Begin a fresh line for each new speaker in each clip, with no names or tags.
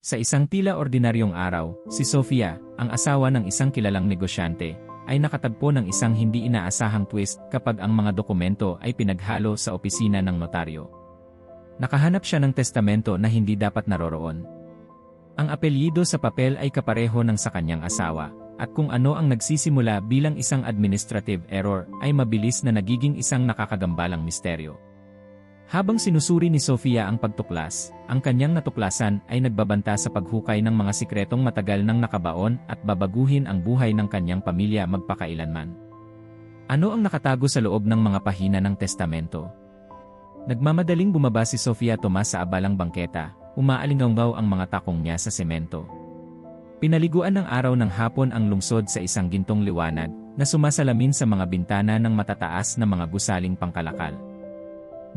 Sa isang tila ordinaryong araw, si Sofia, ang asawa ng isang kilalang negosyante, ay nakatagpo ng isang hindi inaasahang twist kapag ang mga dokumento ay pinaghalo sa opisina ng notaryo. Nakahanap siya ng testamento na hindi dapat naroroon. Ang apelyido sa papel ay kapareho ng sa kanyang asawa, at kung ano ang nagsisimula bilang isang administrative error ay mabilis na nagiging isang nakakagambalang misteryo. Habang sinusuri ni Sofia ang pagtuklas, ang kanyang natuklasan ay nagbabanta sa paghukay ng mga sikretong matagal nang nakabaon at babaguhin ang buhay ng kanyang pamilya magpakailanman. Ano ang nakatago sa loob ng mga pahina ng testamento? Nagmamadaling bumaba si Sofia Tomas sa abalang bangketa, umaalinggaw ang mga takong niya sa semento. Pinaliguan ng araw ng hapon ang lungsod sa isang gintong liwanag na sumasalamin sa mga bintana ng matataas na mga gusaling pangkalakal.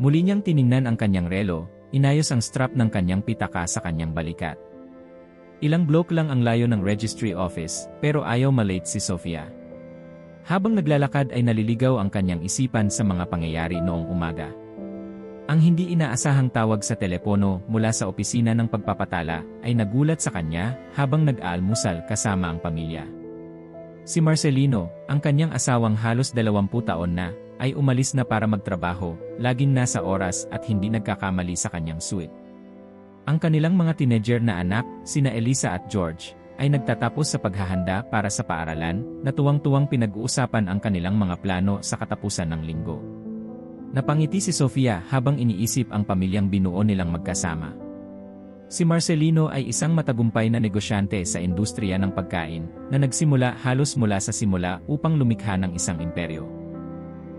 Muli niyang tiningnan ang kanyang relo, inayos ang strap ng kanyang pitaka sa kanyang balikat. Ilang block lang ang layo ng registry office, pero ayaw malate si Sofia. Habang naglalakad ay naliligaw ang kanyang isipan sa mga pangyayari noong umaga. Ang hindi inaasahang tawag sa telepono mula sa opisina ng pagpapatala ay nagulat sa kanya habang nag-aalmusal kasama ang pamilya. Si Marcelino, ang kanyang asawang halos 20 taon na, ay umalis na para magtrabaho, laging nasa oras at hindi nagkakamali sa kanyang suite. Ang kanilang mga teenager na anak, sina Elisa at George, ay nagtatapos sa paghahanda para sa paaralan na tuwang-tuwang pinag-uusapan ang kanilang mga plano sa katapusan ng linggo. Napangiti si Sofia habang iniisip ang pamilyang binuo nilang magkasama. Si Marcelino ay isang matagumpay na negosyante sa industriya ng pagkain na nagsimula halos mula sa simula upang lumikha ng isang imperyo.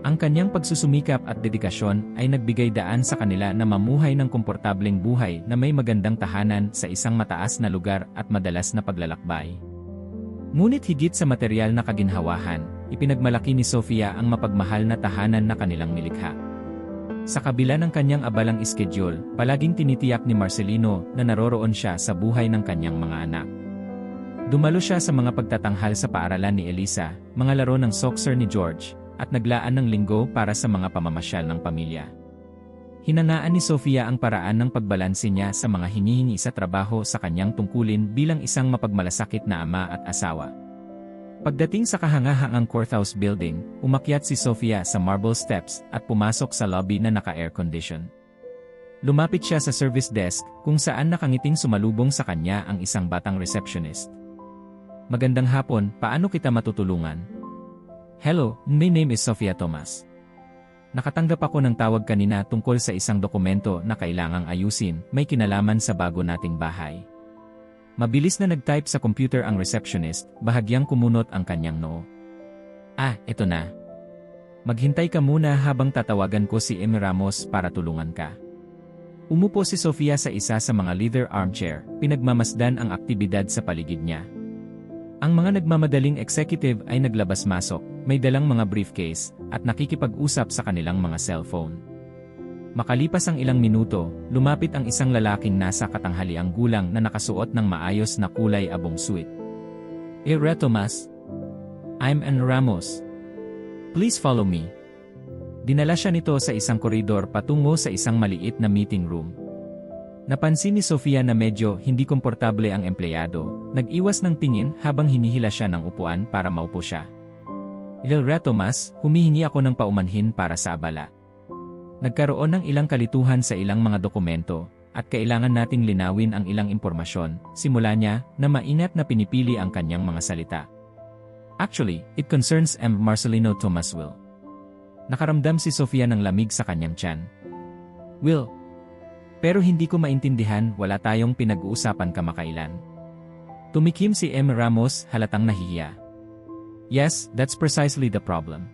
Ang kanyang pagsusumikap at dedikasyon ay nagbigay daan sa kanila na mamuhay ng komportableng buhay na may magandang tahanan sa isang mataas na lugar at madalas na paglalakbay. Ngunit higit sa material na kaginhawahan, ipinagmalaki ni Sofia ang mapagmahal na tahanan na kanilang nilikha. Sa kabila ng kanyang abalang schedule, palaging tinitiyak ni Marcelino na naroroon siya sa buhay ng kanyang mga anak. Dumalo siya sa mga pagtatanghal sa paaralan ni Elisa, mga laro ng soccer ni George, at naglaan ng linggo para sa mga pamamasyal ng pamilya. Hinangaan ni Sofia ang paraan ng pagbalanse niya sa mga hinihingi sa trabaho sa kanyang tungkulin bilang isang mapagmalasakit na ama at asawa. Pagdating sa kahangahangang courthouse building, umakyat si Sofia sa marble steps at pumasok sa lobby na naka-air condition. Lumapit siya sa service desk kung saan nakangiting sumalubong sa kanya ang isang batang receptionist. Magandang hapon, paano kita matutulungan? Hello, my name is Sofia Thomas. Nakatanggap ako ng tawag kanina tungkol sa isang dokumento na kailangang ayusin, may kinalaman sa bago nating bahay. Mabilis na nag-type sa computer ang receptionist, bahagyang kumunot ang kanyang noo. Ah, eto na. Maghintay ka muna habang tatawagan ko si Amy Ramos para tulungan ka. Umupo si Sofia sa isa sa mga leather armchair, pinagmamasdan ang aktibidad sa paligid niya. Ang mga nagmamadaling executive ay naglabas-masok, may dalang mga briefcase, at nakikipag-usap sa kanilang mga cellphone. Makalipas ang ilang minuto, lumapit ang isang lalaking nasa katanghaliang gulang na nakasuot ng maayos na kulay abong suit. Ira Tomas. I'm Ann Ramos. Please follow me. Dinala siya nito sa isang koridor patungo sa isang maliit na meeting room. Napansin ni Sofia na medyo hindi komportable ang empleyado, nag-iwas ng tingin habang hinihila siya ng upuan para maupo siya. Ilra Tomas, humihingi ako ng paumanhin para sa abala. Nagkaroon ng ilang kalituhan sa ilang mga dokumento, at kailangan nating linawin ang ilang impormasyon, simula niya na mainat na pinipili ang kanyang mga salita. Actually, it concerns M. Marcelino Tomas Will. Nakaramdam si Sofia ng lamig sa kanyang tiyan. Will, pero hindi ko maintindihan wala tayong pinag-uusapan kamakailan. Tumikim si M. Ramos halatang nahihiya. Yes, that's precisely the problem.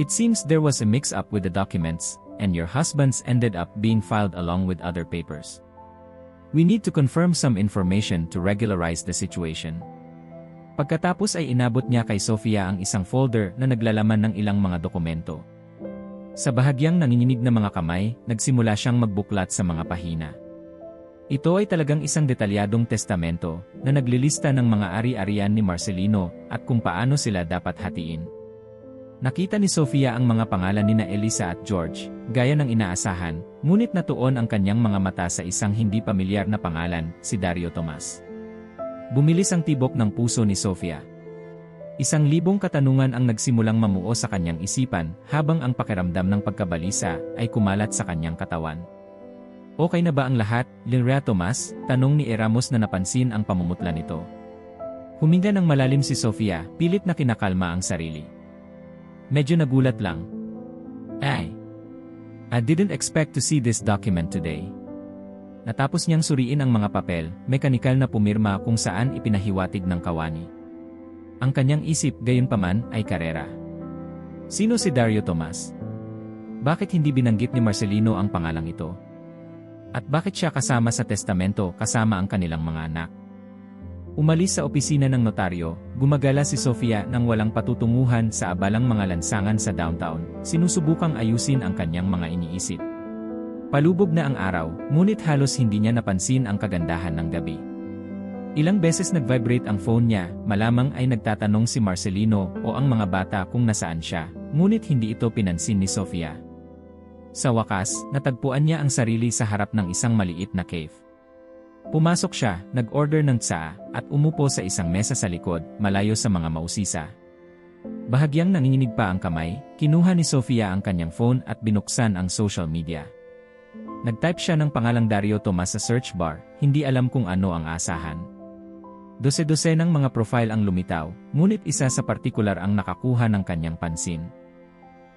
It seems there was a mix-up with the documents, and your husband's ended up being filed along with other papers. We need to confirm some information to regularize the situation. Pagkatapos ay inabot niya kay Sofia ang isang folder na naglalaman ng ilang mga dokumento. Sa bahagyang nanginginig na mga kamay, nagsimula siyang magbuklat sa mga pahina. Ito ay talagang isang detalyadong testamento na naglilista ng mga ari-arian ni Marcelino at kung paano sila dapat hatiin. Nakita ni Sofia ang mga pangalan ni na Elisa at George, gaya ng inaasahan, ngunit natuon ang kanyang mga mata sa isang hindi pamilyar na pangalan, si Dario Tomas. Bumilis ang tibok ng puso ni Sofia. Isang libong katanungan ang nagsimulang mamuo sa kanyang isipan habang ang pakiramdam ng pagkabalisa ay kumalat sa kanyang katawan. Okay na ba ang lahat, Lilrea Tomas? Tanong ni Eramos na napansin ang pamumutla nito. Huminga ng malalim si Sofia, pilit na kinakalma ang sarili. Medyo nagulat lang. Ay. I didn't expect to see this document today. Natapos niyang suriin ang mga papel, mekanikal na pumirma kung saan ipinahiwatig ng kawani. Ang kanyang isip gayon paman ay karera. Sino si Dario Tomas? Bakit hindi binanggit ni Marcelino ang pangalang ito? At bakit siya kasama sa testamento kasama ang kanilang mga anak? Umalis sa opisina ng notaryo, gumagala si Sofia nang walang patutunguhan sa abalang mga lansangan sa downtown, sinusubukang ayusin ang kanyang mga iniisip. Palubog na ang araw, ngunit halos hindi niya napansin ang kagandahan ng gabi. Ilang beses nag-vibrate ang phone niya, malamang ay nagtatanong si Marcelino o ang mga bata kung nasaan siya, ngunit hindi ito pinansin ni Sofia. Sa wakas, natagpuan niya ang sarili sa harap ng isang maliit na cave. Pumasok siya, nag-order ng tsa, at umupo sa isang mesa sa likod, malayo sa mga mausisa. Bahagyang nanginginig pa ang kamay, kinuha ni Sofia ang kanyang phone at binuksan ang social media. Nag-type siya ng pangalang Dario Tomas sa search bar, hindi alam kung ano ang asahan. Dose-dose ng mga profile ang lumitaw, ngunit isa sa partikular ang nakakuha ng kanyang pansin.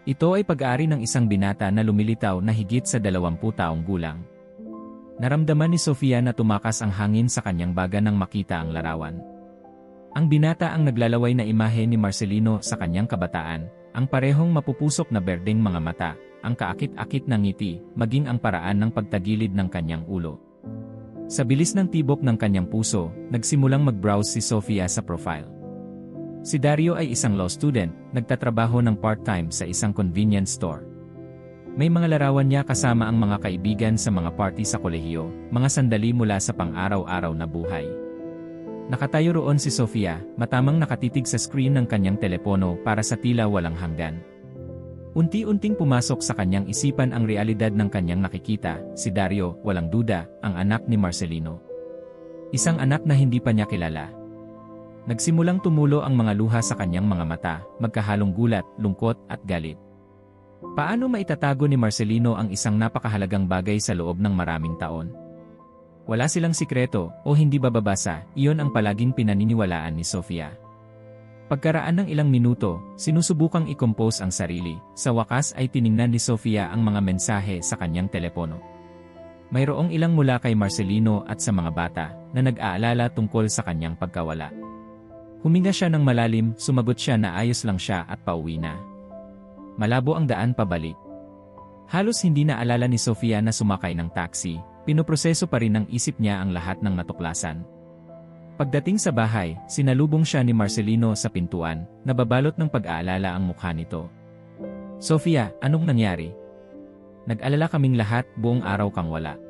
Ito ay pag-aari ng isang binata na lumilitaw na higit sa 20 taong gulang. Naramdaman ni Sofia na tumakas ang hangin sa kanyang baga nang makita ang larawan. Ang binata ang naglalaway na imahe ni Marcelino sa kanyang kabataan, ang parehong mapupusok na berdeng mga mata, ang kaakit-akit ng ngiti, maging ang paraan ng pagtagilid ng kanyang ulo. Sa bilis ng tibok ng kanyang puso, nagsimulang mag-browse si Sofia sa profile. Si Dario ay isang law student, nagtatrabaho ng part-time sa isang convenience store. May mga larawan niya kasama ang mga kaibigan sa mga party sa kolehiyo, mga sandali mula sa pang-araw-araw na buhay. Nakatayo roon si Sofia, matamang nakatitig sa screen ng kanyang telepono para sa tila walang hanggan. Unti-unting pumasok sa kanyang isipan ang realidad ng kanyang nakikita, si Dario, walang duda, ang anak ni Marcelino. Isang anak na hindi pa niya kilala. Nagsimulang tumulo ang mga luha sa kanyang mga mata, magkahalong gulat, lungkot at galit. Paano maitatago ni Marcelino ang isang napakahalagang bagay sa loob ng maraming taon? Wala silang sikreto o hindi bababasa, iyon ang palaging pinaniniwalaan ni Sofia. Pagkaraan ng ilang minuto, sinusubukang i-compose ang sarili, sa wakas ay tiningnan ni Sofia ang mga mensahe sa kanyang telepono. Mayroong ilang mula kay Marcelino at sa mga bata na nag-aalala tungkol sa kanyang pagkawala. Huminga siya ng malalim, sumagot siya na ayos lang siya at pauwi na. Malabo ang daan pabalik. Halos hindi na alala ni Sofia na sumakay ng taxi, pinoproseso pa rin ng isip niya ang lahat ng natuklasan. Pagdating sa bahay, sinalubong siya ni Marcelino sa pintuan, nababalot ng pag-aalala ang mukha nito. Sofia, anong nangyari? Nag-alala kaming lahat, buong araw kang wala.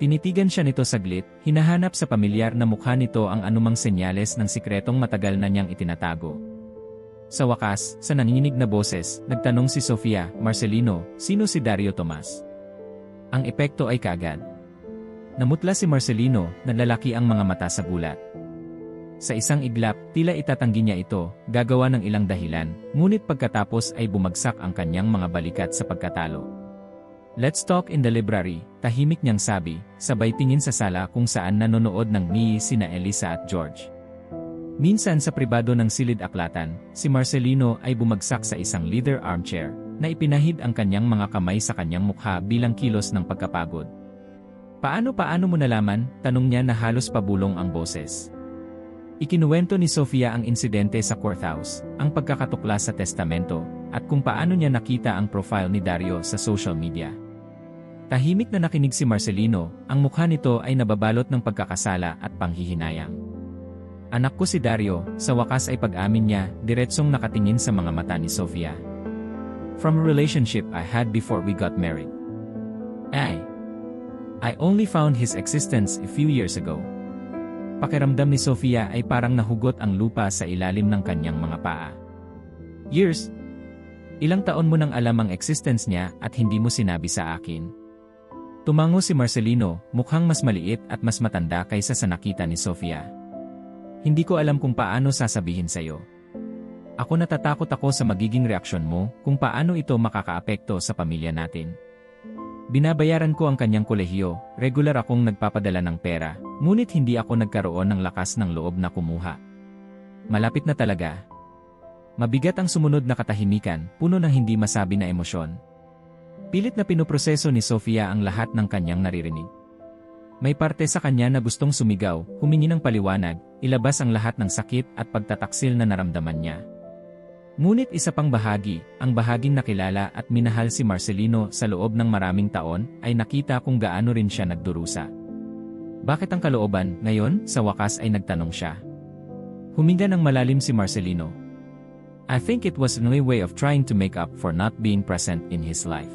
Tinitigan siya nito saglit, hinahanap sa pamilyar na mukha nito ang anumang senyales ng sikretong matagal na niyang itinatago. Sa wakas, sa nanginginig na boses, nagtanong si Sofia, Marcelino, sino si Dario Tomas? Ang epekto ay kaagad. Namutla si Marcelino, nalalaki ang mga mata sa gulat. Sa isang iglap, tila itatanggi niya ito, gagawa ng ilang dahilan, ngunit pagkatapos ay bumagsak ang kanyang mga balikat sa pagkatalo. Let's talk in the library, tahimik niyang sabi, sabay tingin sa sala kung saan nanonood ng ni sina Elisa at George. Minsan sa pribado ng silid aklatan, si Marcelino ay bumagsak sa isang leather armchair na ipinahid ang kanyang mga kamay sa kanyang mukha bilang kilos ng pagkapagod. Paano-paano mo nalaman? Tanong niya na halos pabulong ang boses. Ikinuwento ni Sofia ang insidente sa courthouse, ang pagkakatukla sa testamento, at kung paano niya nakita ang profile ni Dario sa social media. Tahimik na nakinig si Marcelino, ang mukha nito ay nababalot ng pagkakasala at panghihinayang. Anak ko si Dario, sa wakas ay pag-amin niya, diretsong nakatingin sa mga mata ni Sofia. From a relationship I had before we got married. I, I only found his existence a few years ago. Pakiramdam ni Sofia ay parang nahugot ang lupa sa ilalim ng kanyang mga paa. Years? Ilang taon mo nang alam ang existence niya at hindi mo sinabi sa akin. Tumango si Marcelino, mukhang mas maliit at mas matanda kaysa sa nakita ni Sofia. Hindi ko alam kung paano sasabihin sa'yo. Ako natatakot ako sa magiging reaksyon mo kung paano ito makakaapekto sa pamilya natin. Binabayaran ko ang kanyang kolehiyo, regular akong nagpapadala ng pera, ngunit hindi ako nagkaroon ng lakas ng loob na kumuha. Malapit na talaga. Mabigat ang sumunod na katahimikan, puno ng hindi masabi na emosyon. Pilit na pinoproseso ni Sofia ang lahat ng kanyang naririnig. May parte sa kanya na gustong sumigaw, humingi ng paliwanag, ilabas ang lahat ng sakit at pagtataksil na naramdaman niya. Ngunit isa pang bahagi, ang bahaging nakilala at minahal si Marcelino sa loob ng maraming taon, ay nakita kung gaano rin siya nagdurusa. Bakit ang kalooban, ngayon, sa wakas ay nagtanong siya. Huminga ng malalim si Marcelino. I think it was a way of trying to make up for not being present in his life.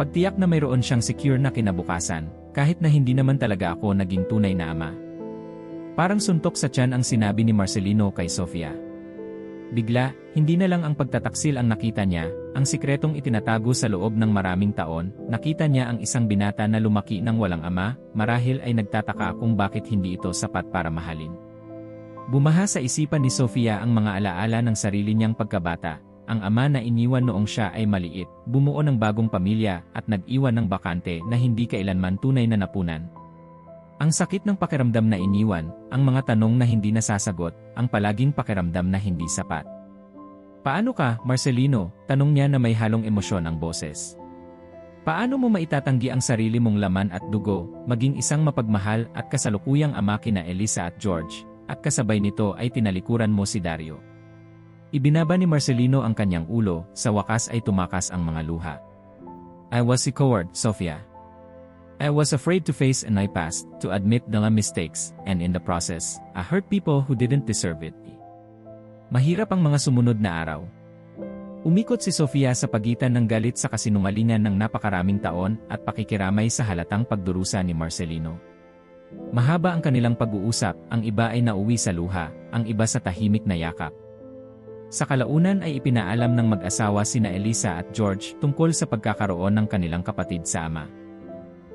Pagtiyak na mayroon siyang secure na kinabukasan, kahit na hindi naman talaga ako naging tunay na ama. Parang suntok sa tiyan ang sinabi ni Marcelino kay Sofia. Bigla, hindi na lang ang pagtataksil ang nakita niya, ang sikretong itinatago sa loob ng maraming taon, nakita niya ang isang binata na lumaki ng walang ama, marahil ay nagtataka kung bakit hindi ito sapat para mahalin. Bumaha sa isipan ni Sofia ang mga alaala ng sarili niyang pagkabata, ang ama na iniwan noong siya ay maliit, bumuo ng bagong pamilya at nag-iwan ng bakante na hindi kailanman tunay na napunan, ang sakit ng pakiramdam na iniwan, ang mga tanong na hindi nasasagot, ang palaging pakiramdam na hindi sapat. Paano ka, Marcelino? Tanong niya na may halong emosyon ang boses. Paano mo maitatanggi ang sarili mong laman at dugo, maging isang mapagmahal at kasalukuyang ama kina Elisa at George, at kasabay nito ay tinalikuran mo si Dario? Ibinaba ni Marcelino ang kanyang ulo, sa wakas ay tumakas ang mga luha. I was a coward, Sofia. I was afraid to face and I passed, to admit the mistakes, and in the process, I hurt people who didn't deserve it. Mahirap ang mga sumunod na araw. Umikot si Sofia sa pagitan ng galit sa kasinungalingan ng napakaraming taon at pakikiramay sa halatang pagdurusa ni Marcelino. Mahaba ang kanilang pag-uusap, ang iba ay nauwi sa luha, ang iba sa tahimik na yakap. Sa kalaunan ay ipinaalam ng mag-asawa sina Elisa at George tungkol sa pagkakaroon ng kanilang kapatid sa ama.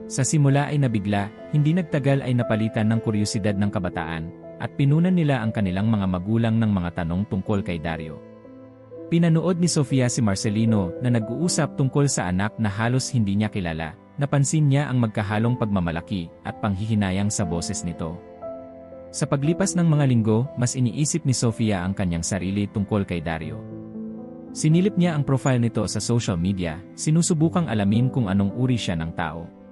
Sa simula ay nabigla, hindi nagtagal ay napalitan ng kuryosidad ng kabataan, at pinunan nila ang kanilang mga magulang ng mga tanong tungkol kay Dario. Pinanood ni Sofia si Marcelino na nag-uusap tungkol sa anak na halos hindi niya kilala, napansin niya ang magkahalong pagmamalaki at panghihinayang sa boses nito. Sa paglipas ng mga linggo, mas iniisip ni Sofia ang kanyang sarili tungkol kay Dario. Sinilip niya ang profile nito sa social media, sinusubukang alamin kung anong uri siya ng tao.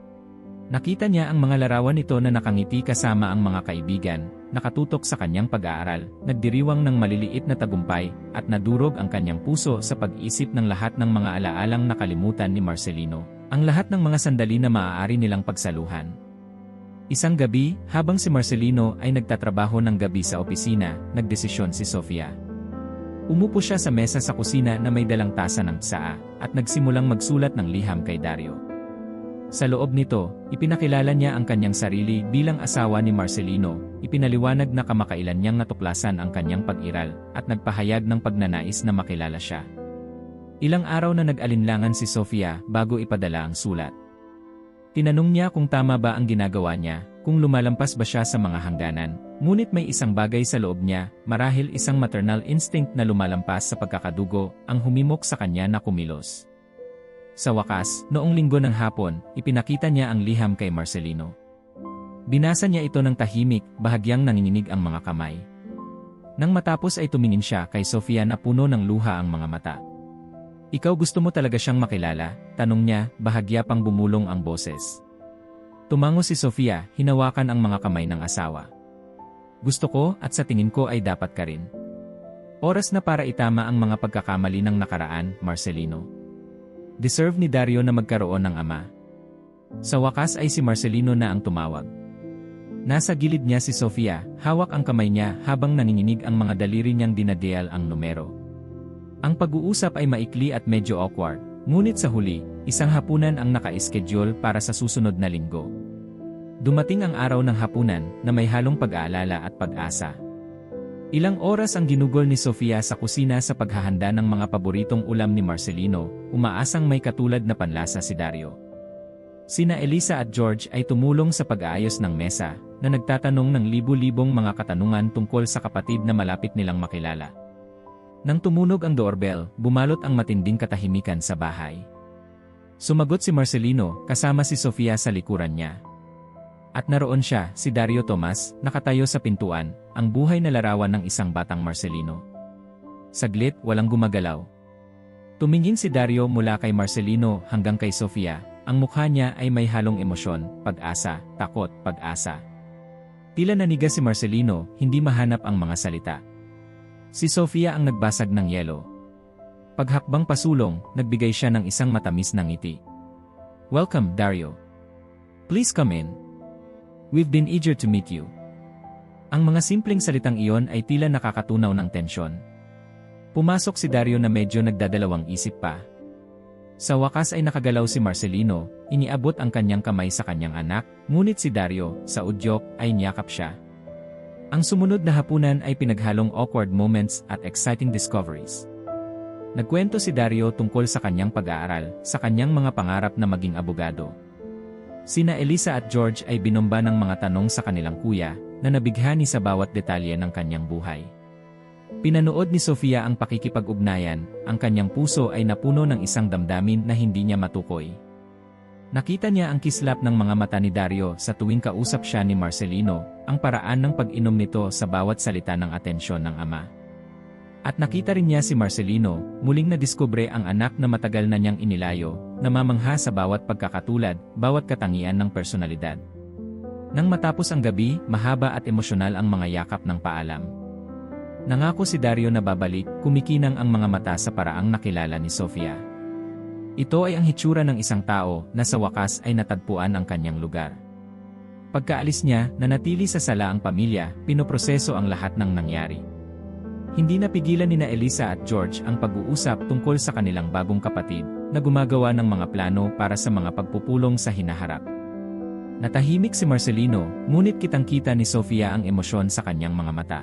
Nakita niya ang mga larawan nito na nakangiti kasama ang mga kaibigan, nakatutok sa kanyang pag-aaral, nagdiriwang ng maliliit na tagumpay, at nadurog ang kanyang puso sa pag-isip ng lahat ng mga alaalang nakalimutan ni Marcelino, ang lahat ng mga sandali na maaari nilang pagsaluhan. Isang gabi, habang si Marcelino ay nagtatrabaho ng gabi sa opisina, nagdesisyon si Sofia. Umupo siya sa mesa sa kusina na may dalang tasa ng tsaa, at nagsimulang magsulat ng liham kay Dario. Sa loob nito, ipinakilala niya ang kanyang sarili bilang asawa ni Marcelino, ipinaliwanag na kamakailan niyang natuklasan ang kanyang pag-iral, at nagpahayag ng pagnanais na makilala siya. Ilang araw na nag-alinlangan si Sofia bago ipadala ang sulat. Tinanong niya kung tama ba ang ginagawa niya, kung lumalampas ba siya sa mga hangganan, ngunit may isang bagay sa loob niya, marahil isang maternal instinct na lumalampas sa pagkakadugo, ang humimok sa kanya na kumilos. Sa wakas, noong linggo ng hapon, ipinakita niya ang liham kay Marcelino. Binasa niya ito ng tahimik, bahagyang nanginginig ang mga kamay. Nang matapos ay tumingin siya kay Sofia na puno ng luha ang mga mata. Ikaw gusto mo talaga siyang makilala? Tanong niya, bahagya pang bumulong ang boses. Tumango si Sofia, hinawakan ang mga kamay ng asawa. Gusto ko at sa tingin ko ay dapat ka rin. Oras na para itama ang mga pagkakamali ng nakaraan, Marcelino. Deserve ni Dario na magkaroon ng ama. Sa wakas ay si Marcelino na ang tumawag. Nasa gilid niya si Sofia, hawak ang kamay niya habang nanginginig ang mga daliri niyang dinadial ang numero. Ang pag-uusap ay maikli at medyo awkward, ngunit sa huli, isang hapunan ang naka-schedule para sa susunod na linggo. Dumating ang araw ng hapunan na may halong pag-aalala at pag-asa. Ilang oras ang ginugol ni Sofia sa kusina sa paghahanda ng mga paboritong ulam ni Marcelino, umaasang may katulad na panlasa si Dario. Sina Elisa at George ay tumulong sa pag-aayos ng mesa, na nagtatanong ng libu-libong mga katanungan tungkol sa kapatid na malapit nilang makilala. Nang tumunog ang doorbell, bumalot ang matinding katahimikan sa bahay. Sumagot si Marcelino, kasama si Sofia sa likuran niya. At naroon siya, si Dario Tomas, nakatayo sa pintuan, ang buhay na larawan ng isang batang Marcelino. Saglit, walang gumagalaw. Tumingin si Dario mula kay Marcelino hanggang kay Sofia, ang mukha niya ay may halong emosyon, pag-asa, takot, pag-asa. Tila naniga si Marcelino, hindi mahanap ang mga salita. Si Sofia ang nagbasag ng yelo. Paghakbang pasulong, nagbigay siya ng isang matamis na ngiti. Welcome, Dario. Please come in. We've been eager to meet you. Ang mga simpleng salitang iyon ay tila nakakatunaw ng tensyon. Pumasok si Dario na medyo nagdadalawang isip pa. Sa wakas ay nakagalaw si Marcelino, iniabot ang kanyang kamay sa kanyang anak, ngunit si Dario, sa udyok, ay niyakap siya. Ang sumunod na hapunan ay pinaghalong awkward moments at exciting discoveries. Nagkwento si Dario tungkol sa kanyang pag-aaral, sa kanyang mga pangarap na maging abogado. Sina Elisa at George ay binomba ng mga tanong sa kanilang kuya, na nabighani sa bawat detalye ng kanyang buhay. Pinanood ni Sofia ang pakikipag-ugnayan, ang kanyang puso ay napuno ng isang damdamin na hindi niya matukoy. Nakita niya ang kislap ng mga mata ni Dario sa tuwing kausap siya ni Marcelino, ang paraan ng pag-inom nito sa bawat salita ng atensyon ng ama. At nakita rin niya si Marcelino, muling nadiskubre ang anak na matagal na niyang inilayo, namamangha sa bawat pagkakatulad, bawat katangian ng personalidad. Nang matapos ang gabi, mahaba at emosyonal ang mga yakap ng paalam. Nangako si Dario na babalik, kumikinang ang mga mata sa paraang nakilala ni Sofia. Ito ay ang hitsura ng isang tao na sa wakas ay natagpuan ang kanyang lugar. Pagkaalis niya, nanatili sa sala ang pamilya, pinoproseso ang lahat ng nangyari. Hindi napigilan ni na Elisa at George ang pag-uusap tungkol sa kanilang bagong kapatid na gumagawa ng mga plano para sa mga pagpupulong sa hinaharap. Natahimik si Marcelino, ngunit kitang-kita ni Sofia ang emosyon sa kanyang mga mata.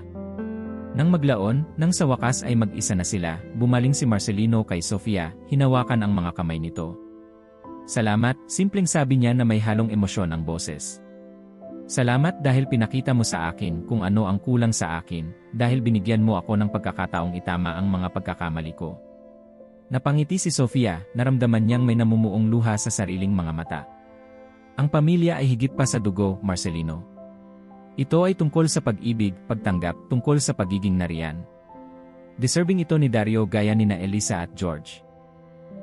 Nang maglaon, nang sa wakas ay mag-isa na sila, bumaling si Marcelino kay Sofia, hinawakan ang mga kamay nito. Salamat, simpleng sabi niya na may halong emosyon ang boses. Salamat dahil pinakita mo sa akin kung ano ang kulang sa akin, dahil binigyan mo ako ng pagkakataong itama ang mga pagkakamali ko. Napangiti si Sofia, naramdaman niyang may namumuong luha sa sariling mga mata. Ang pamilya ay higit pa sa dugo, Marcelino. Ito ay tungkol sa pag-ibig, pagtanggap, tungkol sa pagiging nariyan. Deserving ito ni Dario gaya ni na Elisa at George.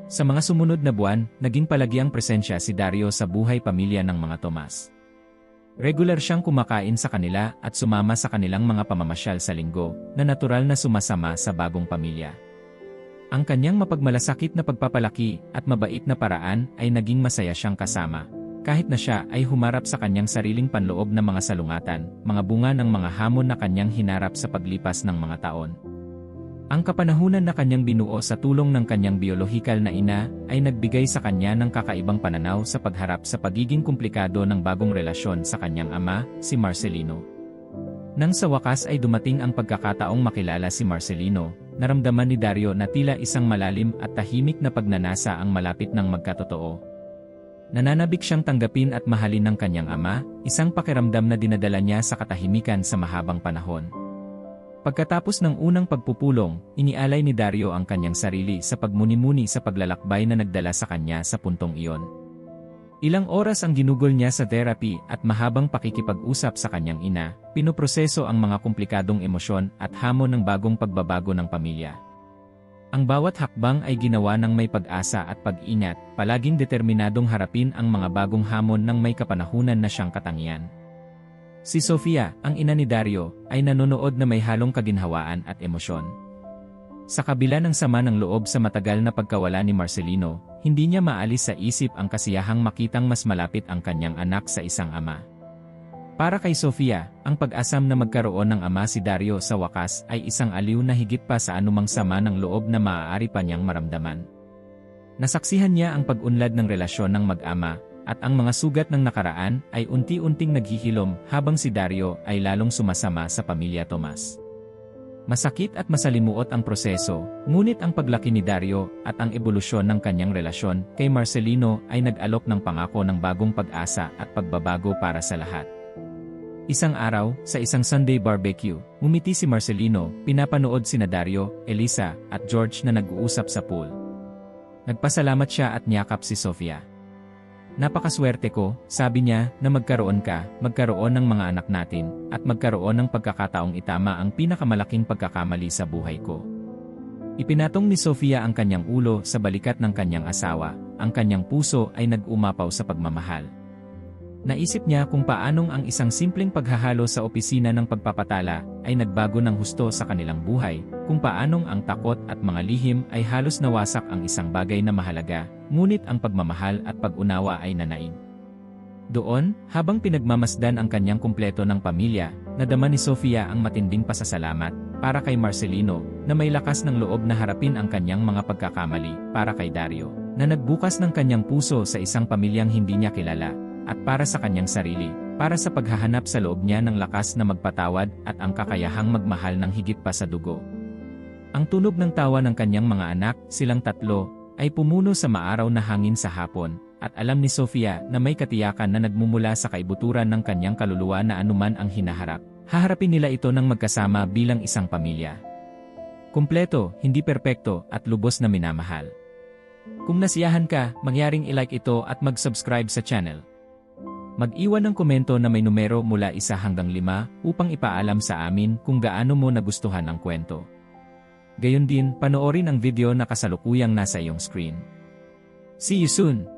Sa mga sumunod na buwan, naging palagi ang presensya si Dario sa buhay pamilya ng mga Tomas. Regular siyang kumakain sa kanila at sumama sa kanilang mga pamamasyal sa linggo, na natural na sumasama sa bagong pamilya. Ang kanyang mapagmalasakit na pagpapalaki at mabait na paraan ay naging masaya siyang kasama, kahit na siya ay humarap sa kanyang sariling panloob na mga salungatan, mga bunga ng mga hamon na kanyang hinarap sa paglipas ng mga taon. Ang kapanahunan na kanyang binuo sa tulong ng kanyang biolohikal na ina ay nagbigay sa kanya ng kakaibang pananaw sa pagharap sa pagiging komplikado ng bagong relasyon sa kanyang ama, si Marcelino. Nang sa wakas ay dumating ang pagkakataong makilala si Marcelino, naramdaman ni Dario na tila isang malalim at tahimik na pagnanasa ang malapit ng magkatotoo. Nananabik siyang tanggapin at mahalin ng kanyang ama, isang pakiramdam na dinadala niya sa katahimikan sa mahabang panahon. Pagkatapos ng unang pagpupulong, inialay ni Dario ang kanyang sarili sa pagmuni-muni sa paglalakbay na nagdala sa kanya sa puntong iyon. Ilang oras ang ginugol niya sa therapy at mahabang pakikipag-usap sa kanyang ina, pinoproseso ang mga komplikadong emosyon at hamon ng bagong pagbabago ng pamilya. Ang bawat hakbang ay ginawa ng may pag-asa at pag-ingat, palaging determinadong harapin ang mga bagong hamon ng may kapanahunan na siyang katangian. Si Sofia, ang ina ni Dario, ay nanonood na may halong kaginhawaan at emosyon. Sa kabila ng sama ng loob sa matagal na pagkawala ni Marcelino, hindi niya maalis sa isip ang kasiyahang makitang mas malapit ang kanyang anak sa isang ama. Para kay Sofia, ang pag-asam na magkaroon ng ama si Dario sa wakas ay isang aliw na higit pa sa anumang sama ng loob na maaari pa niyang maramdaman. Nasaksihan niya ang pag-unlad ng relasyon ng mag-ama, at ang mga sugat ng nakaraan ay unti-unting naghihilom habang si Dario ay lalong sumasama sa pamilya Tomas. Masakit at masalimuot ang proseso, ngunit ang paglaki ni Dario at ang ebolusyon ng kanyang relasyon kay Marcelino ay nag-alok ng pangako ng bagong pag-asa at pagbabago para sa lahat. Isang araw, sa isang Sunday barbecue, umiti si Marcelino, pinapanood sina Dario, Elisa, at George na nag-uusap sa pool. Nagpasalamat siya at niyakap si Sofia. Napakaswerte ko, sabi niya, na magkaroon ka, magkaroon ng mga anak natin, at magkaroon ng pagkakataong itama ang pinakamalaking pagkakamali sa buhay ko. Ipinatong ni Sofia ang kanyang ulo sa balikat ng kanyang asawa, ang kanyang puso ay nag-umapaw sa pagmamahal. Naisip niya kung paanong ang isang simpleng paghahalo sa opisina ng pagpapatala ay nagbago ng husto sa kanilang buhay, kung paanong ang takot at mga lihim ay halos nawasak ang isang bagay na mahalaga, ngunit ang pagmamahal at pag-unawa ay nanain. Doon, habang pinagmamasdan ang kanyang kumpleto ng pamilya, nadama ni Sofia ang matinding pasasalamat para kay Marcelino na may lakas ng loob na harapin ang kanyang mga pagkakamali para kay Dario, na nagbukas ng kanyang puso sa isang pamilyang hindi niya kilala, at para sa kanyang sarili, para sa paghahanap sa loob niya ng lakas na magpatawad at ang kakayahang magmahal ng higit pa sa dugo. Ang tunog ng tawa ng kanyang mga anak, silang tatlo, ay pumuno sa maaraw na hangin sa hapon, at alam ni Sofia na may katiyakan na nagmumula sa kaibuturan ng kanyang kaluluwa na anuman ang hinaharap. Haharapin nila ito ng magkasama bilang isang pamilya. Kumpleto, hindi perpekto, at lubos na minamahal. Kung nasiyahan ka, mangyaring ilike ito at mag-subscribe sa channel. Mag-iwan ng komento na may numero mula isa hanggang lima upang ipaalam sa amin kung gaano mo nagustuhan ang kwento. Gayon din, panoorin ang video na kasalukuyang nasa iyong screen. See you soon!